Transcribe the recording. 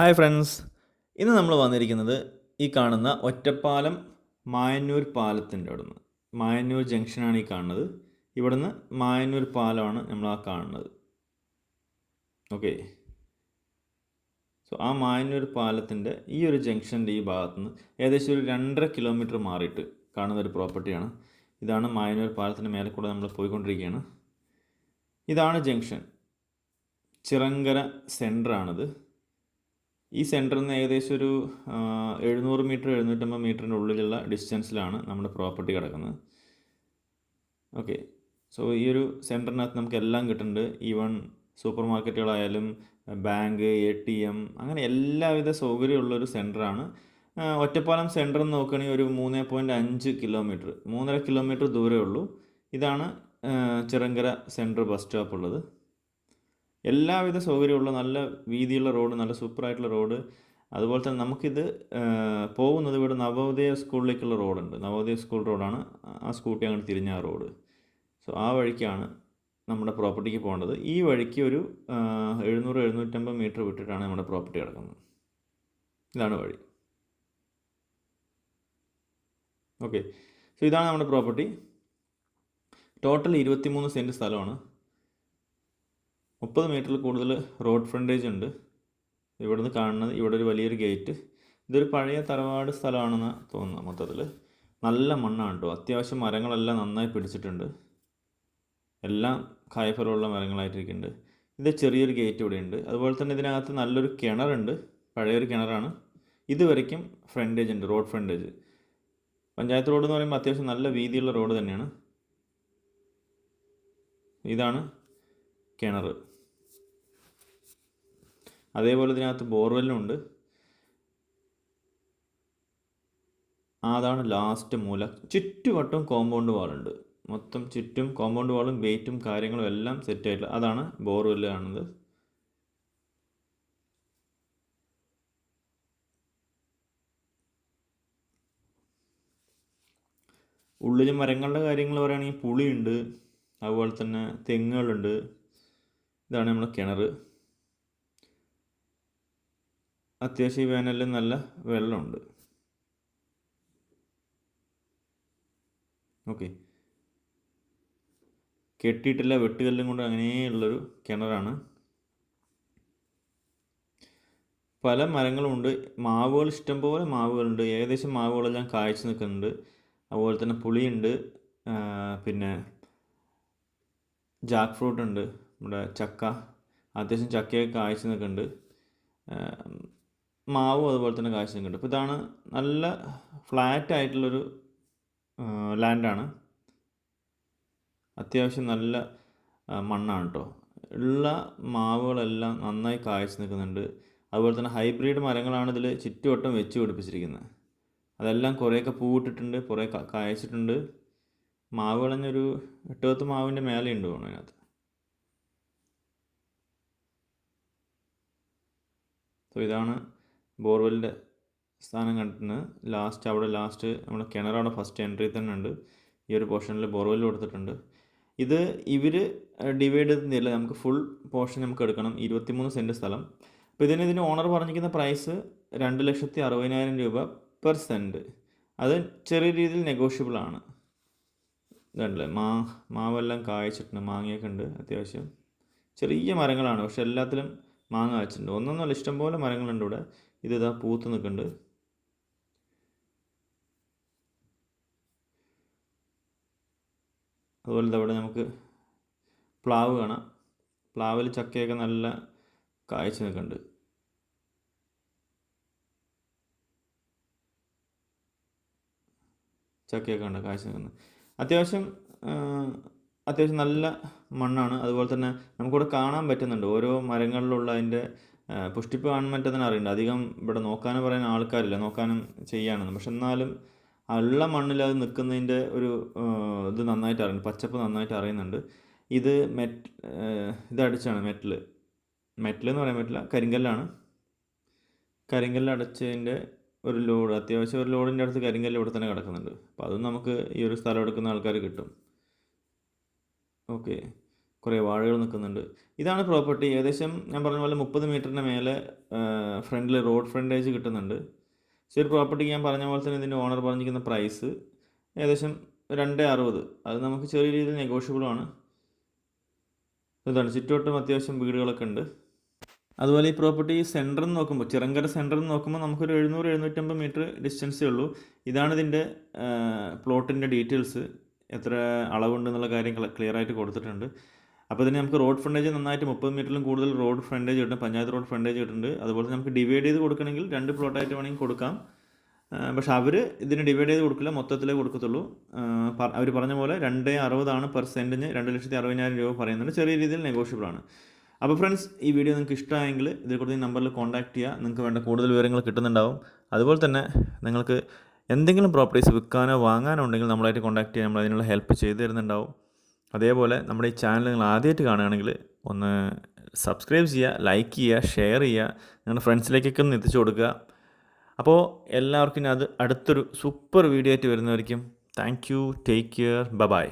Hi friends ഇന്ന് നമ്മൾ വന്നിരിക്കുന്നത് ഈ കാണുന്ന ഒറ്റപ്പാലം മായന്നൂർ പാലത്തിന്റെ അവിടുന്ന്. മായന്നൂർ ജംഗ്ഷനാണ് ഈ കാണുന്നത്. ഇവിടുന്ന് മായന്നൂർ പാലമാണ് നമ്മൾ ആ കാണുന്നത്. ഓക്കെ സോ ആ മായന്നൂർ പാലത്തിന്റെ ഈ ഒരു ജംഗ്ഷന്റെ ഈ ഭാഗത്ത് നിന്ന് ഏകദേശം ഒരു രണ്ടര കിലോമീറ്റർ മാറിയിട്ട് കാണുന്ന ഒരു പ്രോപ്പർട്ടിയാണ്. ഇതാണ് മായന്നൂർ പാലത്തിന്റെ മേലെ കൂടെ നമ്മൾ പോയിക്കൊണ്ടിരിക്കുകയാണ്. ഇതാണ് ജംഗ്ഷൻ. ചിറങ്കര സെന്ററാണിത് ഈ സെന്ററിൽ നിന്ന് ഏകദേശം ഒരു എഴുന്നൂറ് മീറ്റർ എഴുന്നൂറ്റമ്പത് മീറ്ററിന്റെ ഉള്ളിലുള്ള ഡിസ്റ്റൻസിലാണ് നമ്മുടെ പ്രോപ്പർട്ടി കിടക്കുന്നത്. ഓക്കെ. സോ ഈ ഒരു സെന്ററിനകത്ത് നമുക്ക് എല്ലാം കിട്ടുന്നുണ്ട്. ഈവൺ സൂപ്പർ മാർക്കറ്റുകളായാലും ബാങ്ക് എ ടി എം അങ്ങനെ എല്ലാവിധ സൗകര്യമുള്ളൊരു സെന്ററാണ്. ഒറ്റപ്പാലം സെന്റർ എന്ന് നോക്കുകയാണെങ്കിൽ ഒരു മൂന്ന് പോയിന്റ് അഞ്ച് കിലോമീറ്റർ മൂന്നര കിലോമീറ്റർ ദൂരമേ ഉള്ളൂ. ഇതാണ് ചിറങ്കര സെൻട്രൽ ബസ് സ്റ്റോപ്പ് ഉള്ളത് എല്ലാവിധ സൗകര്യമുള്ള നല്ല വീതിയുള്ള റോഡ് നല്ല സൂപ്പറായിട്ടുള്ള റോഡ്. അതുപോലെ തന്നെ നമുക്കിത് പോകുന്നത് ഇവിടെ നവോദയ സ്കൂളിലേക്കുള്ള റോഡുണ്ട്. നവോദയ സ്കൂൾ റോഡാണ്. ആ സ്കൂട്ടി അങ്ങോട്ട് തിരിഞ്ഞ ആ റോഡ്. സോ ആ വഴിക്കാണ് നമ്മുടെ പ്രോപ്പർട്ടിക്ക് പോകേണ്ടത്. ഈ വഴിക്ക് ഒരു എഴുന്നൂറ് എഴുന്നൂറ്റമ്പത് മീറ്റർ വിട്ടിട്ടാണ് നമ്മുടെ പ്രോപ്പർട്ടി കിടക്കുന്നത്. ഇതാണ് വഴി. ഓക്കെ. സോ ഇതാണ് നമ്മുടെ പ്രോപ്പർട്ടി. ടോട്ടൽ ഇരുപത്തിമൂന്ന് സെന്റ് സ്ഥലമാണ്. മുപ്പത് മീറ്ററിൽ കൂടുതൽ റോഡ് ഫ്രണ്ടേജ് ഉണ്ട്. ഇവിടുന്ന് കാണുന്നത് ഇവിടെ ഒരു വലിയൊരു ഗേറ്റ്. ഇതൊരു പഴയ തറവാട് സ്ഥലമാണെന്ന് തോന്നുന്നു മൊത്തത്തിൽ നല്ല മണ്ണാണ് കേട്ടോ അത്യാവശ്യം മരങ്ങളെല്ലാം നന്നായി പിടിച്ചിട്ടുണ്ട്. എല്ലാം കായഫലമുള്ള മരങ്ങളായിട്ടിരിക്കുന്നുണ്ട്. ഇത് ചെറിയൊരു ഗേറ്റ് ഇവിടെ ഉണ്ട് അതുപോലെ തന്നെ ഇതിനകത്ത് നല്ലൊരു കിണറുണ്ട്. പഴയൊരു കിണറാണ്. ഇതുവരയ്ക്കും ഫ്രണ്ടേജ് ഉണ്ട് റോഡ് ഫ്രണ്ടേജ്. പഞ്ചായത്ത് റോഡ് എന്ന് പറയുമ്പോൾ അത്യാവശ്യം നല്ല വീതിയുള്ള റോഡ് തന്നെയാണ്. ഇതാണ് കിണർ അതേപോലെ ഇതിനകത്ത് ബോർവെല്ലും ഉണ്ട്. അതാണ് ലാസ്റ്റ് മൂല. ചുറ്റുവട്ടം കോമ്പൗണ്ട് വാളുണ്ട് മൊത്തം ചുറ്റും കോമ്പൗണ്ട് വാളും ഗേറ്റും കാര്യങ്ങളും എല്ലാം സെറ്റ് ആയിട്ടുള്ള അതാണ് ബോർവെല്ല് കാണുന്നത്. ഉള്ളിൽ മരങ്ങളുടെ കാര്യങ്ങൾ പറയുകയാണെങ്കിൽ പുളിയുണ്ട്. അതുപോലെ തന്നെ തെങ്ങുകളുണ്ട്. ഇതാണ് നമ്മുടെ കിണർ അത്യാവശ്യം വേനലിൽ നല്ല വെള്ളമുണ്ട്. ഓക്കെ. കെട്ടിയിട്ടില്ല വെട്ടുകല്ലും കൊണ്ട് അങ്ങനെയുള്ളൊരു കിണറാണ്. പല മരങ്ങളുമുണ്ട്. മാവുകൾ ഇഷ്ടംപോലെ മാവുകളുണ്ട്. ഏകദേശം മാവുകളെല്ലാം കായ്ച്ചു നിൽക്കുന്നുണ്ട്. അതുപോലെ തന്നെ പുളിയുണ്ട്. പിന്നെ ജാക്ക് ഫ്രൂട്ട് ഉണ്ട് നമ്മുടെ ചക്ക. അത്യാവശ്യം ചക്കയൊക്കെ കായ്ച്ചു നിൽക്കുന്നുണ്ട്. മാവും അതുപോലെ തന്നെ കായ്ച്ചു നിൽക്കുന്നുണ്ട് അപ്പോൾ ഇതാണ് നല്ല ഫ്ലാറ്റ് ആയിട്ടുള്ളൊരു ലാൻഡാണ് അത്യാവശ്യം നല്ല മണ്ണാണ് കേട്ടോ ഉള്ള മാവുകളെല്ലാം നന്നായി കാഴ്ച നിൽക്കുന്നുണ്ട്. അതുപോലെ തന്നെ ഹൈബ്രിഡ് മരങ്ങളാണ് ഇതിൽ ചുറ്റുവട്ടം വെച്ച് പിടിപ്പിച്ചിരിക്കുന്നത്. അതെല്ലാം കുറേയൊക്കെ പൂവിട്ടിട്ടുണ്ട് കുറേ കായ്ച്ചിട്ടുണ്ട്. മാവ് കളഞ്ഞൊരു എട്ട് പത്ത് മാവിന്റെ മേലെ ഉണ്ട് തോന്നുന്നു അതിനകത്ത്. സോ ഇതാണ് ബോർവെല്ലിന്റെ സ്ഥാനം കണ്ടിട്ട് ലാസ്റ്റ് അവിടെ ലാസ്റ്റ് നമ്മുടെ കിണറാണ് ഫസ്റ്റ് എൻട്രി തന്നെ ഉണ്ട് ഈ ഒരു പോർഷനിൽ ബോർവെൽ കൊടുത്തിട്ടുണ്ട്. ഇത് ഇവർ ഡിവൈഡ് ചെയ്തില്ല നമുക്ക് ഫുൾ പോർഷൻ നമുക്ക് എടുക്കണം. ഇരുപത്തിമൂന്ന് സെന്റ് സ്ഥലം. അപ്പോൾ ഇതിന് ഇതിന് ഓണർ പറഞ്ഞിരിക്കുന്ന പ്രൈസ് രണ്ട് ലക്ഷത്തി അറുപതിനായിരം രൂപ പെർ സെന്റ് അത് ചെറിയ രീതിയിൽ നെഗോഷ്യബിൾ ആണ്. ഇതുണ്ടല്ലേ? മാ മാവെല്ലാം കായ്ച്ചിട്ടുണ്ട്. മാങ്ങയൊക്കെ ഉണ്ട് അത്യാവശ്യം. ചെറിയ മരങ്ങളാണ്. പക്ഷെ എല്ലാത്തിലും മാങ്ങ വെച്ചിട്ടുണ്ട് ഒന്നൊന്നുമല്ല ഇഷ്ടംപോലെ മരങ്ങളുണ്ട് ഇവിടെ. ഇത് ഇതാ പൂത്ത് നിൽക്കുന്നുണ്ട് അതുപോലെ ഇവിടെ നമുക്ക് പ്ലാവ് കാണാം. പ്ലാവിൽ ചക്കയൊക്കെ നല്ല കാഴ്ച നിൽക്കുന്നുണ്ട് ചക്കയൊക്കെ ഉണ്ട് കാഴ്ച നിൽക്കുന്നത് അത്യാവശ്യം അത്യാവശ്യം നല്ല മണ്ണാണ്. അതുപോലെ തന്നെ നമുക്കിവിടെ കാണാൻ പറ്റുന്നുണ്ട്. ഓരോ മരങ്ങളിലുള്ള അതിന്റെ പുഷ്ടിപ്പ് കാണാൻ തന്നെ അറിയണ്ട അധികം ഇവിടെ നോക്കാനും പറയാൻ ആൾക്കാരില്ല. നോക്കാനും ചെയ്യാനൊന്നും. പക്ഷെ എന്നാലും ഉള്ള മണ്ണിൽ അത് നിൽക്കുന്നതിന്റെ ഒരു ഇത് നന്നായിട്ട് അറിയുന്നു പച്ചപ്പ് നന്നായിട്ട് അറിയുന്നുണ്ട്. ഇത് മെറ്റ് ഇതടിച്ചാണ് മെറ്റൽ മെറ്റൽ എന്ന് പറയാൻ പറ്റില്ല. കരിങ്കല്ലാണ്. കരിങ്കല്ലടച്ചതിന്റെ ഒരു ലോഡ് അത്യാവശ്യം ഒരു ലോഡിന്റെ അടുത്ത് കരിങ്കല്ല് ഇവിടെ തന്നെ കിടക്കുന്നുണ്ട്. അപ്പോൾ അതും നമുക്ക് ഈ ഒരു സ്ഥലം എടുക്കുന്ന ആൾക്കാർ കിട്ടും. ഓക്കെ. കുറേ വാഴകൾ നിൽക്കുന്നുണ്ട്. ഇതാണ് പ്രോപ്പർട്ടി. ഏകദേശം ഞാൻ പറഞ്ഞ പോലെ മുപ്പത് മീറ്ററിന്റെ മേലെ ഫ്രണ്ടിൽ റോഡ് ഫ്രണ്ടേജ് കിട്ടുന്നുണ്ട്. പക്ഷേ ഒരു പ്രോപ്പർട്ടിക്ക് ഞാൻ പറഞ്ഞ പോലെ തന്നെ ഇതിന്റെ ഓണർ പറഞ്ഞിരിക്കുന്ന പ്രൈസ് ഏകദേശം രണ്ട് അറുപത്. അത് നമുക്ക് ചെറിയ രീതിയിൽ നെഗോഷ്യബിളാണ് ഇതാണ് ചുറ്റുവട്ടം അത്യാവശ്യം വീടുകളൊക്കെ ഉണ്ട്. അതുപോലെ ഈ പ്രോപ്പർട്ടി സെന്ററിൽ നോക്കുമ്പോൾ ചിറങ്കര സെന്ററിൽ നോക്കുമ്പോൾ നമുക്കൊരു എഴുന്നൂറ് എഴുന്നൂറ്റമ്പത് മീറ്റർ ഡിസ്റ്റൻസേ ഉള്ളൂ. ഇതാണ് ഇതിന്റെ പ്ലോട്ടിന്റെ ഡീറ്റെയിൽസ്. എത്ര അളവുണ്ടെന്നുള്ള കാര്യങ്ങൾ ക്ലിയർ ആയിട്ട് കൊടുത്തിട്ടുണ്ട്. അപ്പോൾ ഇതിന് നമുക്ക് റോഡ് ഫ്രണ്ടേജ് നന്നായിട്ട് മുപ്പത് മീറ്ററിലും കൂടുതൽ റോഡ് ഫ്രണ്ടേജ് കിട്ടും പഞ്ചായത്ത് റോഡ് ഫ്രണ്ടേജ് കിട്ടുന്നുണ്ട്. അതുപോലെ നമുക്ക് ഡിവൈഡ് ചെയ്ത് കൊടുക്കണമെങ്കിൽ രണ്ട് പ്ലോട്ടായിട്ട് വേണമെങ്കിൽ കൊടുക്കാം. പക്ഷെ അവർ ഇതിന് ഡിവൈഡ് ചെയ്ത് കൊടുക്കില്ല മൊത്തത്തിലേ കൊടുക്കത്തുള്ളൂ. അവർ പറഞ്ഞ പോലെ രണ്ട് അറുപതാണ് പെർ സെന്റിന് രണ്ട് ലക്ഷത്തി അറുപതിനായിരം രൂപ പറയുന്നുണ്ട്. ചെറിയ രീതിയിൽ നെഗോഷ്യബിൾ ആണ്. അപ്പോൾ ഫ്രണ്ട്സ് ഈ വീഡിയോ നിങ്ങൾക്ക് ഇഷ്ടമായെങ്കിൽ ഇതിൽ ഈ നമ്പറിൽ കോൺടാക്ട് ചെയ്യുക. നിങ്ങൾക്ക് വേണ്ട കൂടുതൽ വിവരങ്ങൾ കിട്ടുന്നുണ്ടാവും. അതുപോലെ തന്നെ നിങ്ങൾക്ക് എന്തെങ്കിലും പ്രോപ്പർട്ടീസ് വിൽക്കാനോ വാങ്ങാനോ ഉണ്ടെങ്കിൽ നമ്മളായിട്ട് കോൺടാക്ട് ചെയ്യാൻ നമ്മൾ അതിനുള്ള ഹെൽപ്പ് ചെയ്തു തരുന്നുണ്ടാവും. അതേപോലെ നമ്മുടെ ഈ ചാനൽ നിങ്ങൾ ആദ്യമായിട്ട് കാണുകയാണെങ്കിൽ ഒന്ന് സബ്സ്ക്രൈബ് ചെയ്യുക ലൈക്ക് ചെയ്യുക ഷെയർ ചെയ്യുക നിങ്ങളുടെ ഫ്രണ്ട്സിലേക്കൊക്കെ ഒന്ന് എത്തിച്ചു കൊടുക്കുക. അപ്പോൾ എല്ലാവർക്കും അത് അടുത്തൊരു സൂപ്പർ വീഡിയോ ആയിട്ട് വരുന്നവർക്കും താങ്ക് യു ടേക്ക് കെയർ ബ ബൈ